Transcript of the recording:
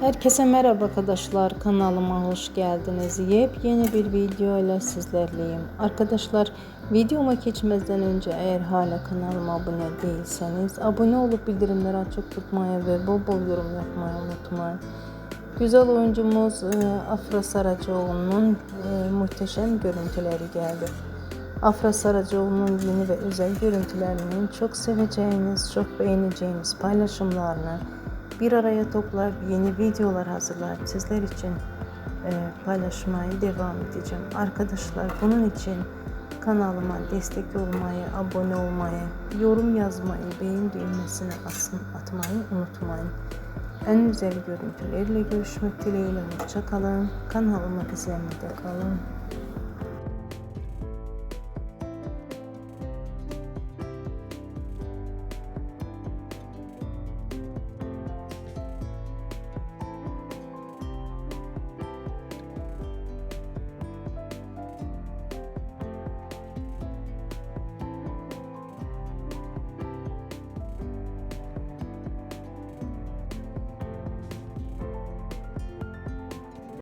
Herkese merhaba arkadaşlar kanalıma hoş geldiniz. Yepyeni bir video ile sizlerleyim. Arkadaşlar videoma geçmeden önce eğer hala kanalıma abone değilseniz abone olup bildirimleri açık tutmayı ve bol bol yorum yapmayı unutmayın. Güzel oyuncumuz e, Afra Saracoğlu'nun e, muhteşem görüntüleri geldi. Afra Saracoğlu'nun yeni ve özel görüntülerinin çok seveceğiniz, çok beğeneceğiniz paylaşımlarını bir araya toplar yeni videolar hazırlayıp sizler için e, paylaşmaya devam edeceğim. Arkadaşlar bunun için kanalıma destek olmayı, abone olmayı, yorum yazmayı, beğen düğmesine asın, atmayı unutmayın. En güzel görüntülerle görüşmek dileğiyle. Hoşça kalın. Kanalımı izlemede kalın.